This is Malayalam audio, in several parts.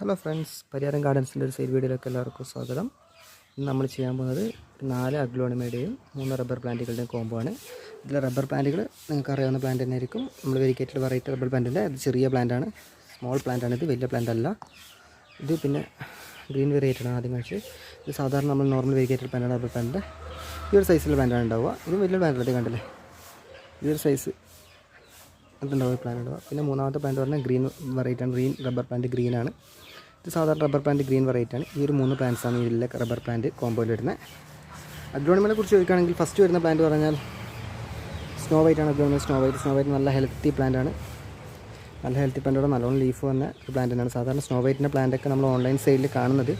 ഹലോ ഫ്രണ്ട്സ് പരിഹാരം ഗാർഡൻസിന്റെ ഒരു സെയിൽ വീഡിയോയിലേക്ക് എല്ലാവർക്കും സ്വാഗതം. ഇന്ന് നമ്മൾ ചെയ്യാൻ പോകുന്നത് നാല് അഗ്ലോണിമയുടെയും മൂന്ന് റബ്ബർ പ്ലാന്റുകളുടെയും കോംബോ ആണ്. ഇതിൽ റബ്ബർ പ്ലാന്റുകൾ നിങ്ങൾക്ക് അറിയാവുന്ന പ്ലാന്റ് തന്നെ ആയിരിക്കും. നമ്മൾ വെരിക്കേറ്റഡ് വെറൈറ്റി റബ്ബർ പ്ലാന്റിന്റെ അത് ചെറിയ പ്ലാന്റ് ആണ്. സ്മോൾ പ്ലാന്റ് ആണ് ഇത്. വലിയ പ്ലാന്റ് അല്ല. ഇത് പിന്നെ ഗ്രീൻ വെറൈറ്റഡ് ആണ് ആദ്യം കഴിച്ച് ഇത് സാധാരണ നമ്മൾ നോർമൽ വെരിക്കേറ്റഡ് പ്ലാന്റാണ് റബ്ബർ പ്ലാന്റിന്റെ ഈ ഒരു സൈസിലുള്ള പ്ലാന്റാണ് ഉണ്ടാവുക. ഇത് വലിയ പ്ലാന്റ് ഇത് കണ്ടില്ലേ? ഈ ഒരു സൈസ് അതുണ്ടാവും പ്ലാന്റ് ഉണ്ടാവുക. പിന്നെ മൂന്നാമത്തെ പ്ലാന്റ് പറഞ്ഞാൽ ഗ്രീൻ വെറൈറ്റി ആണ്. ഗ്രീൻ റബ്ബർ പ്ലാന്റ് ഗ്രീനാണ് ഇത് സാധാരണ റബ്ബർ പ്ലാന്റ് ഗ്രീൻ വെറൈറ്റി ആണ്. ഈ ഒരു മൂന്ന് പ്ലാന്റ്സാണ് ഇതിലെ റബ്ബർ പ്ലാന്റ് കോമ്പോയിൽ വരുന്നത് അഗ്രോണിമിനെ കുറിച്ച് ചോദിക്കുകയാണെങ്കിൽ ഫസ്റ്റ് വരുന്ന പ്ലാന്റ് പറഞ്ഞാൽ സ്നോ വൈറ്റ് ആണ് aglaonema snow white snow white നല്ല ഹെൽത്തി പ്ലാന്റ് ആണ്. നല്ല ഹെൽത്തി പ്ലാന്റോടെ നല്ലോണം ലീഫ് വന്ന ഒരു പ്ലാന്റ് തന്നെയാണ്. സാധാരണ സ്നോ വൈറ്റിന്റെ പ്ലാന്റൊക്കെ നമ്മൾ ഓൺലൈൻ സൈഡിൽ കാണുന്നത്.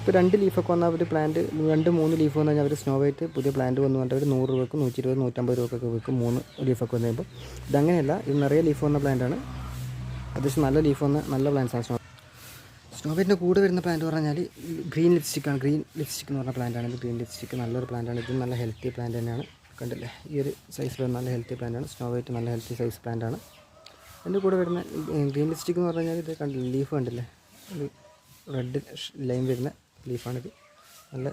ഇപ്പോൾ രണ്ട് ലീഫൊക്കെ വന്നാൽ ഒരു പ്ലാന്റ് രണ്ട് മൂന്ന് ലീഫ് വന്നു കഴിഞ്ഞാൽ അവർ സ്നോ വൈറ്റ് പുതിയ പ്ലാന്റ് വന്നു പറഞ്ഞാൽ അവർ നൂറ് രൂപക്ക് നൂറ്റി ഇരുപത് നൂറ്റമ്പത് രൂപക്കൊക്കെ വിൽക്കും മൂന്ന് ലീഫൊക്കെ വന്നു കഴിയുമ്പോൾ ഇതങ്ങനെയല്ല ഇത് നിറയെ ലീഫ് വന്ന പ്ലാന്റാണ് അത്യാവശ്യം നല്ല ലീഫ് വന്ന നല്ല പ്ലാന്റ്സ് ആണ് സ്നോ സ്നോ വൈറ്റിന്റെ കൂടെ വരുന്ന പ്ലാന്റ് പറഞ്ഞാൽ ഗ്രീൻ ലിപ്സ്റ്റിക്കാണ് ഗ്രീൻ ലിപ്സ്റ്റിക് എന്ന് പറഞ്ഞ പ്ലാന്റാണ് ഇത്. ഗ്രീൻ ലിപ്സ്റ്റിക് നല്ലൊരു പ്ലാന്റാണ് ഇത് നല്ല ഹെൽത്തി പ്ലാന്റ് തന്നെയാണ്. കണ്ടില്ലേ? ഈ ഒരു സൈസിൽ നല്ല ഹെൽത്തി പ്ലാന്റാണ് സ്നോ വൈറ്റ് നല്ല ഹെൽത്തി സൈസ് പ്ലാന്റാണ് അതിന്റെ കൂടെ വരുന്ന ഗ്രീൻ ലിപ്സ്റ്റിക് എന്ന് പറഞ്ഞാൽ ഇത് കണ്ടില്ലേ? ലീഫ് കണ്ടില്ലേ? ഒരു റെഡ് ലൈൻ വരുന്ന ലീഫാണിത് നല്ല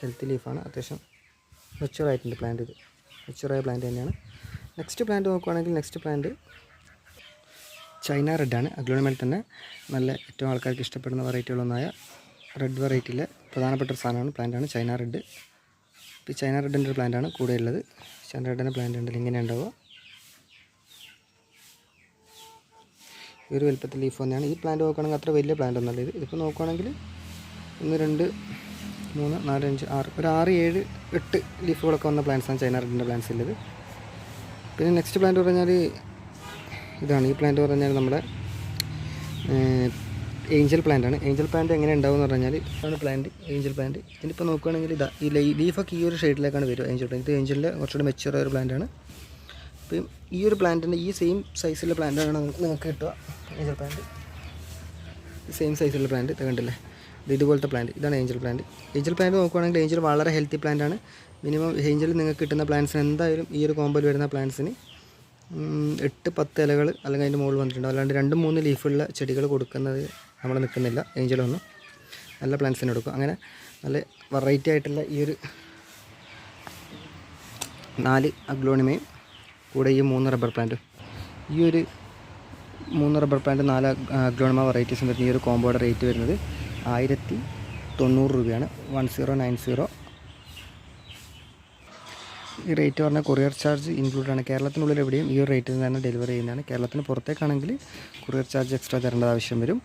ഹെൽത്തി ലീഫാണ് അത്യാവശ്യം മെച്ചുവർ ആയിട്ടുണ്ട് പ്ലാന്റ് ഇത്. മെച്ചുവറായ പ്ലാന്റ് തന്നെയാണ്. നെക്സ്റ്റ് പ്ലാന്റ് നോക്കുവാണെങ്കിൽ നെക്സ്റ്റ് പ്ലാന്റ് ചൈന റെഡാണ്. അഗ്ലോണിമേൽ തന്നെ നല്ല ഏറ്റവും ആൾക്കാർക്ക് ഇഷ്ടപ്പെടുന്ന വെറൈറ്റികളൊന്നായ റെഡ് വെറൈറ്റിയിലെ പ്രധാനപ്പെട്ട ഒരു സാധനമാണ് പ്ലാന്റാണ് ചൈന റെഡ്. ഇപ്പോൾ ചൈന റെഡിന്റെ ഒരു പ്ലാന്റാണ് കൂടെ ഉള്ളത് ചൈന റെഡിന്റെ പ്ലാന്റ് ഉണ്ടല്ലോ ഇങ്ങനെ ഉണ്ടാവുക. ഈ ഒരു വലുപ്പത്തിൽ ലീഫ് തന്നെയാണ്. ഈ പ്ലാന്റ് നോക്കുകയാണെങ്കിൽ അത്ര വലിയ പ്ലാന്റ് ഒന്നല്ല ഇത്. ഇതിപ്പോൾ നോക്കുകയാണെങ്കിൽ ഒന്ന് രണ്ട് മൂന്ന് നാല് അഞ്ച് ആറ് ഒരു ആറ് ഏഴ് എട്ട് ലീഫുകളൊക്കെ വന്ന പ്ലാന്റ്സാണ് ചൈന റെഡിന്റെ പ്ലാന്റ്സ് ഉള്ളത് പിന്നെ നെക്സ്റ്റ് പ്ലാന്റ് പറഞ്ഞാൽ ഇതാണ് ഈ പ്ലാന്റ് പറഞ്ഞാൽ നമ്മുടെ ഏഞ്ചൽ പ്ലാന്റ് ആണ്. ഏഞ്ചൽ പ്ലാന്റ് എങ്ങനെ ഉണ്ടാവും എന്ന് പറഞ്ഞാൽ ഇതാണ് പ്ലാന്റ് ഏഞ്ചൽ പ്ലാന്റ് ഇതിനിപ്പോൾ നോക്കുകയാണെങ്കിൽ ഇതാ ഈ ലീഫൊക്കെ ഈ ഒരു ഷെയ്ഡിലേക്കാണ് വരിക ഏഞ്ചൽ പ്ലാന്റ് ഇത് ഏഞ്ചലിന്റെ കുറച്ചുകൂടി മെച്ചുവർ ഒരു പ്ലാന്റ് ആണ്. അപ്പം ഈ ഒരു പ്ലാന്റിന്റെ ഈ സെയിം സൈസിലുള്ള പ്ലാന്റാണ് നിങ്ങൾക്ക് കിട്ടുക ഏഞ്ചൽ പ്ലാന്റ് സെയിം സൈസിലുള്ള പ്ലാന്റ് ഇത് കണ്ടില്ലേ? ഇത് ഇതുപോലത്തെ പ്ലാന്റ് ഇതാണ് ഏഞ്ചൽ പ്ലാന്റ് ഏഞ്ചൽ പ്ലാന്റ് നോക്കുകയാണെങ്കിൽ ഏഞ്ചൽ വളരെ ഹെൽത്തി പ്ലാന്റ് ആണ്. മിനിമം ഏഞ്ചൽ നിങ്ങൾക്ക് കിട്ടുന്ന പ്ലാന്റ്സിന് എന്തായാലും ഈ ഒരു കോമ്പോയിൽ വരുന്ന പ്ലാന്റ്സിന് എട്ട് പത്ത് ഇലകൾ അല്ലെങ്കിൽ അതിന്റെ മുകളിൽ വന്നിട്ടുണ്ട് അല്ലാണ്ട് രണ്ട് മൂന്ന് ലീഫുള്ള ചെടികൾ കൊടുക്കുന്നത് നമ്മൾ നിൽക്കുന്നില്ല. ഏഞ്ചലൊന്നും നല്ല പ്ലാന്റ്സിന് കൊടുക്കും അങ്ങനെ നല്ല വെറൈറ്റി ആയിട്ടുള്ള ഈ ഒരു നാല് അഗ്ലോണിമയും കൂടെ ഈ മൂന്ന് റബ്ബർ പ്ലാന്റും ഈ ഒരു മൂന്ന് റബ്ബർ പ്ലാന്റ് നാല് അഗ്ലോണിമ വെറൈറ്റീസും വരുന്ന ഈ ഒരു കോമ്പോയുടെ റേറ്റ് വരുന്നത് ആയിരത്തി തൊണ്ണൂറ് രൂപയാണ്. വൺ സീറോ നയൻ സീറോ ഈ റേറ്റ് പറഞ്ഞാൽ കൊറിയർ ചാർജ് ഇൻക്ലൂഡ് ആണ്. കേരളത്തിനുള്ളിൽ എവിടെയും ഈ ഒരു റേറ്റിൽ തന്നെ ഡെലിവറി ചെയ്യുന്നതാണ്. കേരളത്തിന് പുറത്തേക്കാണെങ്കിൽ കൊറിയർ ചാർജ് എക്സ്ട്രാ തരേണ്ട ആവശ്യം വരും.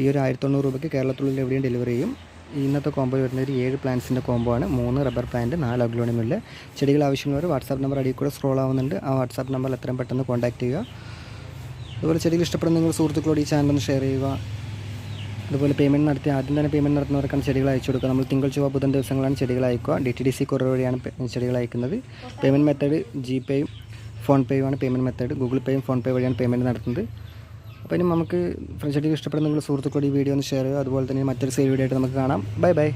ഈ ഒരു ആയിരത്തി തൊണ്ണൂറ് രൂപയ്ക്ക് കേരളത്തിനുള്ളിൽ എവിടെയും ഡെലിവറി ചെയ്യും. ഇന്നത്തെ കോമ്പോ വരുന്ന ഒരു ഏഴ് പ്ലാന്റ്സിന്റെ കോമ്പോ ആണ്. മൂന്ന് റബ്ബർ പ്ലാന്റ് നാല് അഗ്ലോണിമുള്ള ചെടികൾ ആവശ്യമുള്ളവർ വാട്സാപ്പ് നമ്പർ അടിയിൽ കൂടെ സ്ക്രോൾ ആവുന്നുണ്ട്. ആ വാട്സാപ്പ് നമ്പറിൽ എത്രയും പെട്ടെന്ന് കോൺടാക്ട് ചെയ്യുക. അതുപോലെ ചെടികൾ ഇഷ്ടപ്പെടുന്ന നിങ്ങൾ സുഹൃത്തുക്കളോട് ഈ ചാനൽ ഒന്ന് ഷെയർ ചെയ്യുക. അതുപോലെ പേയ്മെന്റ് നടത്തി ആദ്യം തന്നെ പേയ്മെന്റ് നടത്തുന്നവർക്കാണ് ചെടികൾ അയച്ചു കൊടുക്കുക. നമ്മൾ തിങ്കൾ ചൊവ്വ ബുധൻ ദിവസങ്ങളാണ് ചെടികൾ അയക്കുക. ഡി ടി ഡി സി കുറവ് വഴിയാണ് ചെടികൾ അയക്കുന്നത്. പേയ്മെന്റ് മെത്തേഡ് ജി പേയും ഫോൺ പേയുമാണ് പേയ്മെന്റ് മെത്തേഡ് ഗൂഗിൾ പേയും ഫോൺ പേ വഴിയാണ് പേയ്മെന്റ് നടത്തുന്നത്. അപ്പോൾ ഇനി നമുക്ക് ഫ്രണ്ട്സ് ചെടികൾ ഇഷ്ടപ്പെടുന്ന നിങ്ങൾ സുഹൃത്തുക്കളോട് ഈ വീഡിയോ ഒന്ന് ഷെയർ ചെയ്യുക. അതുപോലെ തന്നെ മറ്റൊരു സെയിൽ വീഡിയോ ആയിട്ട് നമുക്ക് കാണാം. Bye bye